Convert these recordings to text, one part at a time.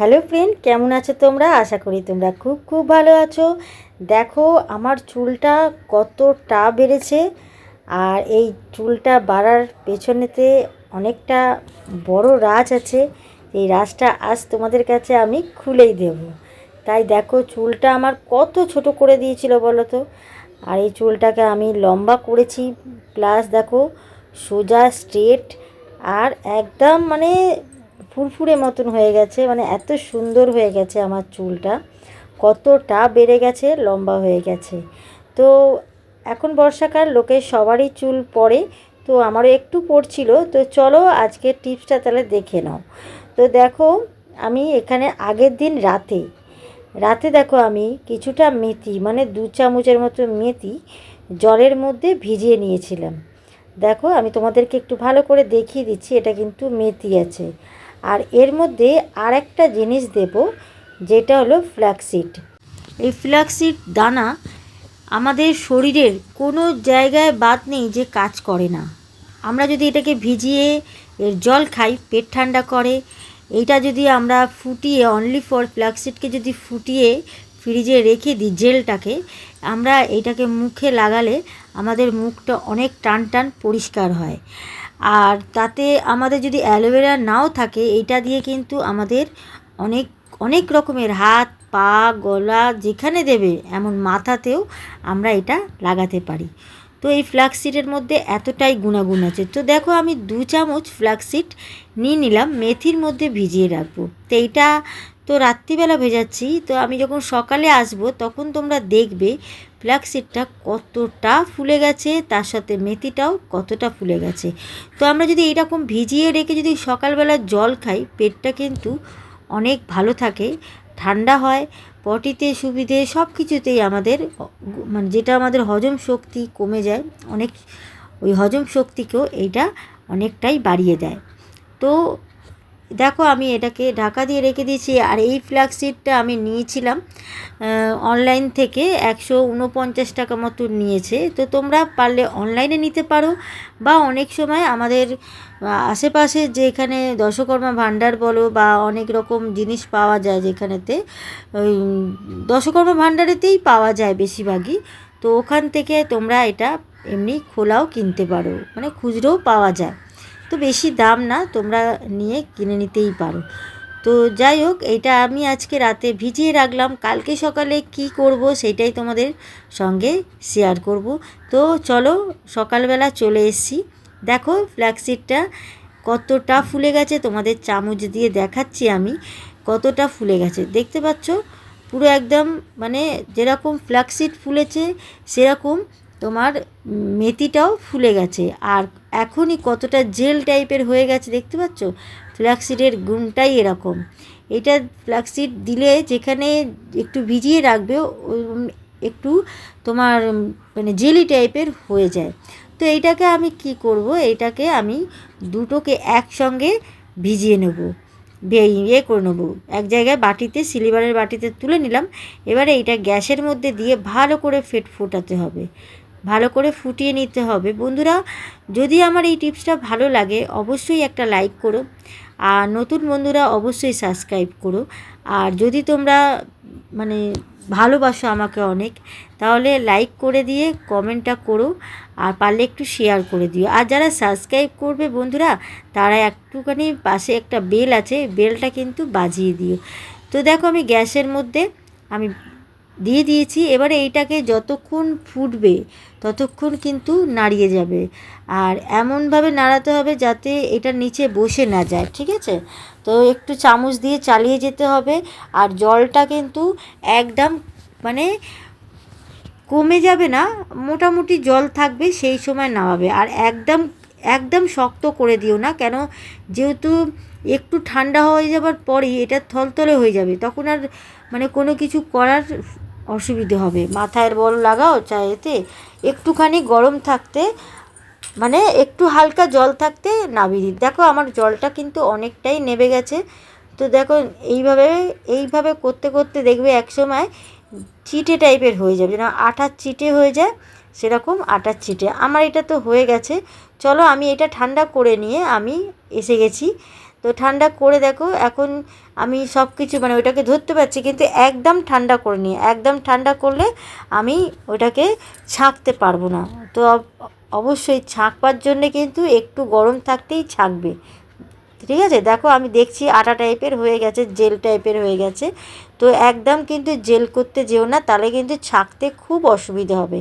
Hello friend, কেমন আছো তোমরা? আশা করি তোমরা খুব খুব ভালো আছো। দেখো, আমার চুলটা কতটা বেড়েছে আর এই চুলটা বাড়ার পেছনেতে অনেকটা বড় রাজ আছে। এই রাজটা আজ তোমাদের কাছে আমি খুলেই দেব। তাই দেখো, চুলটা আমার কত ছোট করে দিয়েছিল বলো তো? আর এই চুলটাকে আমি লম্বা করেছি। প্লাস দেখো, সোজা স্ট্রেট আর একদম মানে ফুরফুরে মতন হয়ে গেছে মানে এত সুন্দর হয়ে গেছে আমার চুলটা, কতটা বেড়ে গেছে, লম্বা হয়ে গেছে। তো এখন বর্ষাকাল, লোকে সবারই চুল পড়ে তো আমারও একটু পড়ছিল তো চলো আজকের টিপসটা তাহলে দেখে নাও। তো দেখো, আমি এখানে আগের দিন রাতে রাতে দেখো আমি কিছুটা মেথি মানে দু চামচের মতো মেথি জলের মধ্যে ভিজিয়ে নিয়েছিলাম। দেখো, আমি তোমাদেরকে একটু ভালো করে দেখিয়ে দিচ্ছি, এটা কিন্তু মেথি আছে। আর এর মধ্যে আর একটা জিনিস দেব, যেটা হলো ফ্ল্যাক্সিড এই ফ্ল্যাক্সিড দানা আমাদের শরীরের কোনো জায়গায় বাদ নেই যে কাজ করে না। আমরা যদি এটাকে ভিজিয়ে এর জল খাই, পেট ঠান্ডা করে, এইটা যদি আমরা ফুটিয়ে অনলি ফর ফ্ল্যাক্সিডকে যদি ফুটিয়ে ফ্রিজে রেখে দিই জেলটাকে, আমরা এইটাকে মুখে লাগালে আমাদের মুখটা অনেক টান টান পরিষ্কার হয়। আর তাতে আমাদের যদি অ্যালোভেরা নাও থাকে এইটা দিয়ে কিন্তু আমাদের অনেক অনেক রকমের হাত, পা, গলা যেখানে দেবে এমন মাথাতেও আমরা এটা লাগাতে পারি। তো এই ফ্ল্যাক্সিডের মধ্যে এতটাই গুণাগুণ আছে। তো দেখো আমি দু চামচ ফ্ল্যাক্সিড নিয়ে নিলাম, মেথির মধ্যে ভিজিয়ে রাখব। তো এইটা তো রাত্রিবেলা ভেজাচ্ছি, তো আমি যখন সকালে আসব তখন তোমরা দেখবে ফ্ল্যাক্সিডটা কতটা ফুলে গেছে, তার সাথে মেথিটাও কতটা ফুলে গেছে। তো আমরা যদি এইরকম ভিজিয়ে রেখে যদি সকালবেলা জল খাই, পেটটা কিন্তু অনেক ভালো থাকে, ঠান্ডা হয়, পটিতে সুবিধে সব কিছুতেই আমাদের মানে যেটা আমাদের হজম শক্তি কমে যায়, অনেক ওই হজম শক্তিকেও এইটা অনেকটাই বাড়িয়ে দেয়। তো দেখো আমি এটাকে ঢাকা দিয়ে রেখে দিয়েছি, আর এই ফ্ল্যাক্সিডটা আমি নিয়েছিলাম অনলাইন থেকে একশো উনপঞ্চাশ টাকা মতো নিয়েছে। তো তোমরা পারলে অনলাইনে নিতে পারো, বা অনেক সময় আমাদের আশেপাশে যেখানে দশকর্মা ভাণ্ডার বলো, বা অনেক রকম জিনিস পাওয়া যায় যেখানেতে, ওই দশকর্মা ভাণ্ডারেতেই পাওয়া যায় বেশিরভাগই। তো ওখান থেকে তোমরা এটা এমনি খোলাও কিনতে পারো মানে খুচরোও পাওয়া যায়। তো বেশি দাম না, তোমরা নিয়ে কিনে নিতেই পারো। তো যাই হোক এটা আমি আজকে রাতে ভিজিয়ে রাখলাম। কালকে সকালে কি করব সেটাই তোমাদের সঙ্গে শেয়ার করব। তো চলো, সকালবেলা চলে এসেছি। দেখো ফ্ল্যাক্সিডটা কতটা ফুলে গেছে, তোমাদের চামচ দিয়ে দেখাচ্ছি আমি। কতটা ফুলে গেছে, দেখতে পাচ্ছ? পুরো একদম মানে যেরকম ফ্ল্যাক্সিড ফুলেছে, সেরকম তোমার মেথিটাও ফুলে গেছে। আর এখনই কতটা জেল টাইপের হয়ে গেছে দেখতে পাচ্ছ? ফ্ল্যাক্সিডের গুণটাই এরকম। এটা ফ্ল্যাক্সিড দিলে যেখানে একটু ভিজিয়ে রাখবে একটু তোমার মানে জেলি টাইপের হয়ে যায়। তো এইটাকে আমি কি করব? এইটাকে আমি দুটোকে একসঙ্গে ভিজিয়ে নেব। ইয়ে করে নেব। এক জায়গায় বাটিতে, সিলিভারের বাটিতে তুলে নিলাম। এবারে এইটা গ্যাসের মধ্যে দিয়ে ভালো করে ফেট ফোটাতে হবে। ভালো করে ফুটিয়ে নিতে হবে। বন্ধুরা, যদি আমার এই টিপসটা ভালো লাগে, অবশ্যই একটা লাইক করো। আর নতুন বন্ধুরা, অবশ্যই সাবস্ক্রাইব করো। আর যদি তোমরা মানে ভালোবাসো আমাকে অনেক, তাহলে লাইক করে দিয়ে কমেন্টটা করো আর পারলে একটু শেয়ার করে দিও। আর যারা সাবস্ক্রাইব করবে বন্ধুরা, তারা একটুখানি পাশে একটা বেল আছে, বেলটা কিন্তু বাজিয়ে দিও। তো দেখো আমি গ্যাসের মধ্যে, আমি দিয়ে দিয়েছি, এবারে এইটাকে যতক্ষণ ফুটবে ততক্ষণ কিন্তু নাড়িয়ে যাবে। আর এমনভাবে নাড়াতে হবে যাতে এটা নিচে বসে না যায়, ঠিক আছে? তো একটু চামচ দিয়ে চালিয়ে যেতে হবে আর জলটা কিন্তু একদম মানে কমে যাবে না, মোটামুটি জল থাকবে সেই সময় নামাবে। আর একদম একদম শক্ত করে দিও না, কেন যেহেতু একটু ঠান্ডা হয়ে যাবার পরেই এটা থলতলে হয়ে যাবে, তখন আর মানে কোনো কিছু করার অসুবিধে হবে। মাথায় বল লাগাও চায়েতে। একটুখানি গরম থাকতে মানে একটু হালকা জল থাকতে নামিয়ে দিই দেখো আমার জলটা কিন্তু অনেকটাই নেবে গেছে। তো দেখো এইভাবে এইভাবে করতে করতে দেখবে এক সময় চিটে টাইপের হয়ে যাবে। যেন আটার চিটে হয়ে যায়, সেরকম আটার চিটে। আমার এটা তো হয়ে গেছে। চলো আমি এটা ঠান্ডা করে নিয়ে আমি এসে গেছি। তো ঠান্ডা করে দেখো, এখন আমি সব কিছু মানে ওইটাকে ধরতে পারছি, কিন্তু একদম ঠান্ডা করে নিই একদম ঠান্ডা করলে আমি ওইটাকে ছাঁকতে পারব না। তো অবশ্যই ছাঁকবার জন্যে কিন্তু একটু গরম থাকতেই ছাঁকবে। ঠিক আছে? দেখো, আমি দেখছি আটা টাইপের হয়ে গেছে, জেল টাইপের হয়ে গেছে। তো একদম কিন্তু জেল করতে যেও না, তাহলে কিন্তু ছাঁকতে খুব অসুবিধা হবে।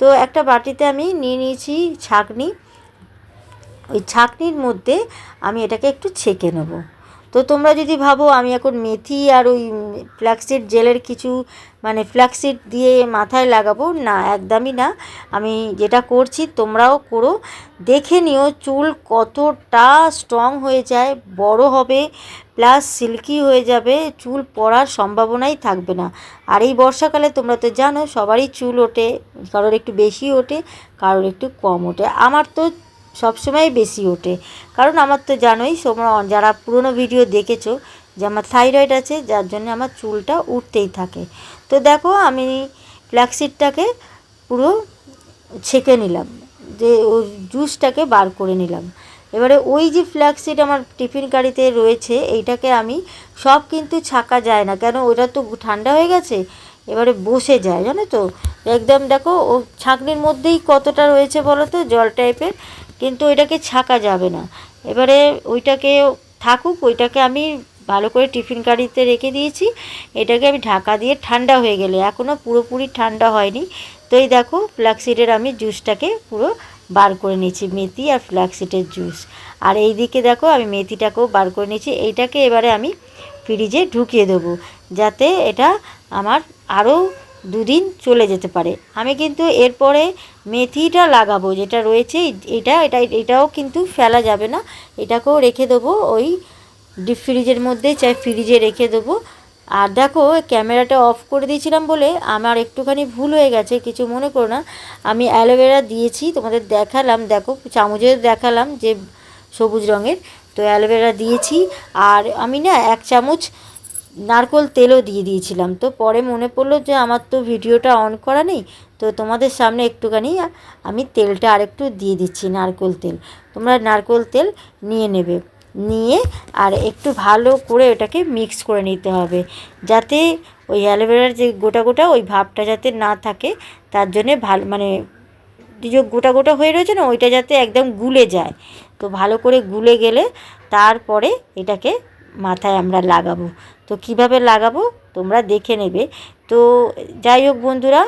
তো একটা বাটিতে আমি নিয়ে নিয়েছি ছাঁকনি। ওই ছাঁকনির মধ্যে আমি এটাকে একটু ছেঁকে নেব। তো তোমরা যদি ভাবো আমি এখন মেথি আর ওই ফ্ল্যাক্সিড জেলের কিছু মানে ফ্ল্যাক্সিড দিয়ে মাথায় লাগাবো, না, একদমই না। আমি যেটা করছি তোমরাও করো। দেখে নিও চুল কতটা স্ট্রং হয়ে যায়, বড় হবে প্লাস সিল্কি হয়ে যাবে, চুল পড়ার সম্ভাবনাই থাকবে না। আর এই বর্ষাকালে তোমরা তো জানো সবারই চুল ওঠে, কারোর একটু বেশি ওঠে, কারোর একটু কম ওঠে। আমার তো সবসময় বেশি ওঠে। কারণ আমার তো জানোই, তোমরা যারা পুরনো ভিডিও দেখেছ, যে আমার থাইরয়েড আছে, যার জন্য আমার চুলটা উঠতেই থাকে। তো দেখো, আমি ফ্ল্যাক্সিডটাকে পুরো ছেঁকে নিলাম, যে ওই জুসটাকে বার করে নিলাম। এবারে ওই যে ফ্ল্যাক্সিড আমার টিফিন গাড়িতে রয়েছে, এইটাকে আমি সব কিন্তু ছাকা যায় না। কেন, ওটা তো ঠান্ডা হয়ে গেছে, এবারে বসে যায়, জানো তো? একদম দেখো, ও ছাঁকনির মধ্যেই কতটা রয়েছে বলো তো? জল টাইপের কিন্তু ওইটাকে ছাকা যাবে না। এবারে ওইটাকে থাকুক, ওইটাকে আমি ভালো করে টিফিন গাড়িতে রেখে দিয়েছি। এটাকে আমি ঢাকা দিয়ে ঠান্ডা হয়ে গেলে এখনও পুরোপুরি ঠান্ডা হয়নি। তো এই দেখো ফ্ল্যাক্সিডের আমি জুসটাকে পুরো বার করে নিয়েছি, মেথি আর ফ্ল্যাক্সিডের জুস। আর এই দিকে দেখো, আমি মেথিটাকেও বার করে নিয়েছি। এইটাকে এবারে আমি ফ্রিজে ঢুকিয়ে দেবো, যাতে এটা আমার আরও দুদিন চলে যেতে পারে। আমি কিন্তু এরপরে মেথিটা লাগাবো যেটা রয়েছে, এটা এটা, এটাও কিন্তু ফেলা যাবে না। এটাকেও রেখে দেবো ওই ডিপ ফ্রিজের মধ্যে, চাই ফ্রিজে রেখে দেবো। আর দেখো, ক্যামেরাটা অফ করে দিয়েছিলাম বলে আমার একটুখানি ভুল হয়ে গেছে, কিছু মনে করো না। আমি অ্যালোভেরা দিয়েছি, তোমাদের দেখালাম, দেখো চামচে দেখালাম যে সবুজ রঙের, তো অ্যালোভেরা দিয়েছি। আর আমি না এক চামচ নারকোল তেলও দিয়ে দিয়েছিলাম। তো পরে মনে পড়ল যে আমার তো ভিডিওটা অন করা নেই, তো তোমাদের সামনে একটুখানি আমি তেলটা আরেকটু দিয়ে দিচ্ছি নারকোল তেল। তোমরা নারকোল তেল নিয়ে নেবে। নিয়ে আর একটু ভালো করে ওটাকে মিক্স করে নিতে হবে। যাতে ওই অ্যালোভেরার যে গোটা গোটা ওই ভাবটা যাতে না থাকে, তার জন্যে ভালো মানে যে গোটা গোটা হয়ে রয়েছে না, ওইটা যাতে একদম গুলে যায়। তো ভালো করে গুলে গেলে তারপরে এটাকে মাথায় আমরা লাগাবো। তো কীভাবে লাগাবো? তোমরা দেখে নেবে। তো যাই হোক বন্ধুরা,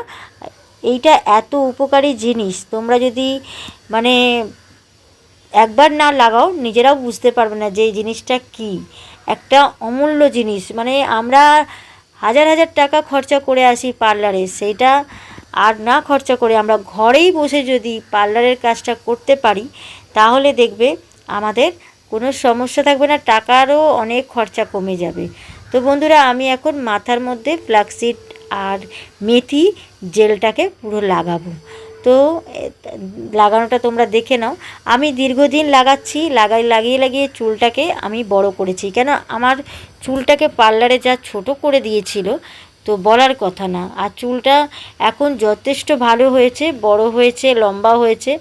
এইটা এত উপকারী জিনিস। তোমরা যদি মানে একবার না লাগাও, নিজেরাও বুঝতে পারবে না যে এই জিনিসটা কী। একটা অমূল্য জিনিস। মানে আমরা হাজার হাজার টাকা খরচা করে আসি পার্লারে। সেইটা আর না খরচা করে আমরা ঘরেই বসে যদি পার্লারের কাজটা করতে পারি, তাহলে দেখবে আমাদের কোনো সমস্যা থাকবে না, টাকারও অনেক খরচা কমে যাবে। তো বন্ধুরা, আমি এখন মাথার মধ্যে ফ্লাক্সিড আর মেথি জেলটাকে পুরো লাগাবো। তো লাগানোটা তোমরা দেখে নাও। আমি দীর্ঘদিন লাগাচ্ছি, লাগাই, লাগিয়ে লাগিয়ে চুলটাকে আমি বড় করেছি। কেন? আমার চুলটাকে পার্লারে যা ছোট করে দিয়েছিল, তো বলার কথা না। আর চুলটা এখন যথেষ্ট ভালো হয়েছে, বড় হয়েছে, লম্বা হয়েছে।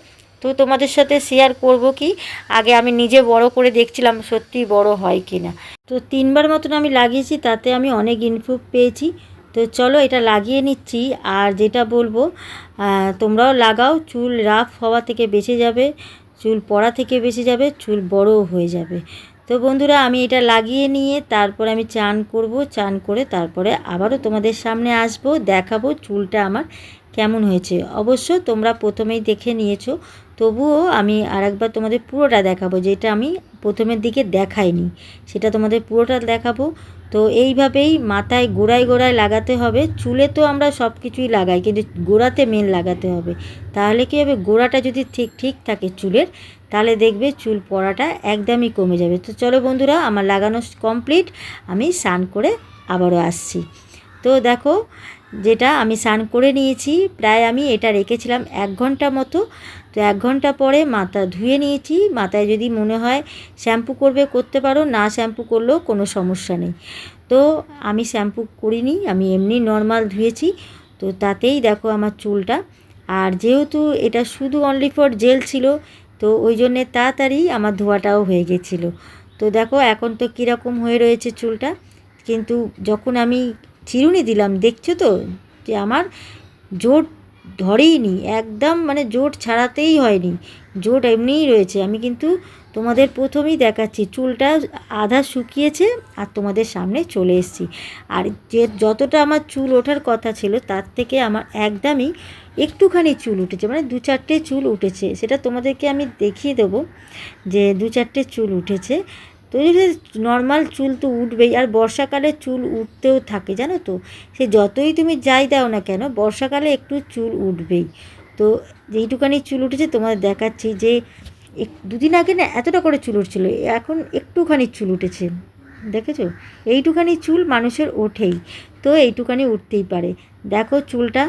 তো তোমাদের সাথে শেয়ার করব কি? আগে আমি নিজে বড় করে দেখছিলাম সত্যি বড় হয় কি না তো তিনবার মতন আমি লাগিয়েছি, তাতে আমি অনেক ইনপ্রুভ পেয়েছি। তো চলো এটা লাগিয়ে নিচ্ছি, আর যেটা বলব তোমরাও লাগাও, চুল রাফ হওয়া থেকে বেঁচে যাবে, চুল পড়া থেকে বেঁচে যাবে, চুল বড়ও হয়ে যাবে। তো বন্ধুরা, আমি এটা লাগিয়ে নিয়ে তারপরে আমি চান করব, চান করে তারপরে আবারও তোমাদের সামনে আসব, দেখাবো চুলটা আমার কেমন হয়েছে? অবশ্য তোমরা প্রথমেই দেখে নিয়েছো, তবুও আমি আরেকবার তোমাদের পুরোটা দেখাবো, যেটা আমি প্রথমের দিকে দেখাইনি। সেটা তোমাদের পুরোটা দেখাবো। তো এইভাবেই মাথায় গোড়ায় গোড়ায় লাগাতে হবে। চুলে তো আমরা সব কিছুই লাগাই, কিন্তু গোড়াতে মেন লাগাতে হবে। তাহলে কী হবে? গোড়াটা যদি ঠিক ঠিক থাকে চুলের, তাহলে দেখবে চুল পড়াটা একদমই কমে যাবে। তো চলো বন্ধুরা, আমার লাগানো কমপ্লিট আমি স্নান করে আবারও আসছি। তো দেখো যেটা আমি স্নান করে নিয়েছি, প্রায় আমি এটা রেখেছিলাম এক ঘণ্টা মতো। তো এক ঘণ্টা পরে মাথা ধুয়ে নিয়েছি, মাথায় যদি মনে হয় শ্যাম্পু করবে করতে পারো, না শ্যাম্পু করলেও কোনো সমস্যা নেই। তো আমি শ্যাম্পু করিনি, আমি এমনি নর্মাল ধুয়েছি। তো তাতেই দেখো আমার চুলটা। আর যেহেতু এটা শুধু অনলি ফর জেল ছিল, তো ওই জন্যে তাড়াতাড়ি আমার ধোয়াটাও হয়ে গেছিল। তো দেখো এখন তো কীরকম হয়ে রয়েছে চুলটা। কিন্তু যখন আমি চিরুনি দিলাম, দেখছ তো? যে আমার জোট ধরেই নি একদম মানে জোট ছাড়াতেই হয়নি। জোট এমনিই রয়েছে। আমি কিন্তু তোমাদের প্রথমেই দেখাচ্ছি, চুলটা আধা শুকিয়েছে আর তোমাদের সামনে চলে এসেছি। আর যে যতটা আমার চুল ওঠার কথা ছিল, তার থেকে আমার একদমই একটুখানি চুল উঠেছে মানে দু চারটে চুল উঠেছে। সেটা তোমাদেরকে আমি দেখিয়ে দেবো যে দু চারটে চুল উঠেছে। তো নর্মাল চুল তো উঠবেই, আর বর্ষাকালে চুল উঠতেও থাকে, জানো তো? সে যতই তুমি যাই দাও না কেন, বর্ষাকালে একটু চুল উঠবেই। তো যেইটুকানি চুল উঠেছে, তোমাদের দেখাচ্ছি যে দুদিন আগে না এতটা করে চুল উঠছিল, এখন একটুখানি চুল উঠেছে। দেখেছ? এইটুখানি চুল মানুষের ওঠেই, তো এইটুখানি উঠতেই পারে। দেখো চুলটা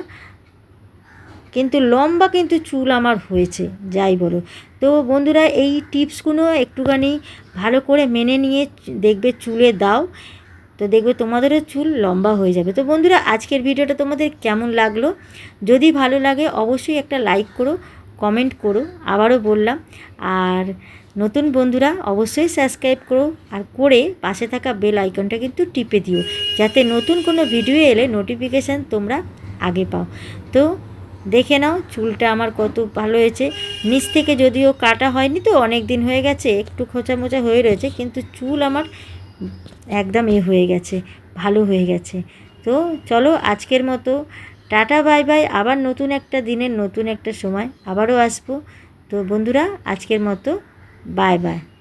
কিন্তু লম্বা কিন্তু চুল আমার হয়েছে, যাই বলো। তো বন্ধুরা, এই টিপসগুলো একটুখানি ভালো করে মেনে নিয়ে দেখবে চুলে দাও, তো দেখবে তোমাদেরও চুল লম্বা হয়ে যাবে। তো বন্ধুরা, আজকের ভিডিওটা তোমাদের কেমন লাগল? যদি ভালো লাগে, অবশ্যই একটা লাইক করো, কমেন্ট করো, আবারও বললাম। আর নতুন বন্ধুরা, অবশ্যই সাবস্ক্রাইব করো, আর করে পাশে থাকা বেল আইকনটা কিন্তু টিপে দিও, যাতে নতুন কোনো ভিডিও এলে নোটিফিকেশান তোমরা আগে পাও। তো দেখে নাও, চুলটা আমার কত ভালো হয়েছে। নিচ থেকে যদিও কাটা হয়নি তো, অনেক দিন হয়ে গেছে, একটু খোঁচা মোচা হয়ে রয়েছে, কিন্তু চুল আমার একদম এ হয়ে গেছে, ভালো হয়ে গেছে। তো চলো আজকের মতো, টাটা, বাই বাই, আবার নতুন একটা দিনের নতুন একটা সময়, আবারও আসব। তো বন্ধুরা, আজকের মতো, বাই বাই।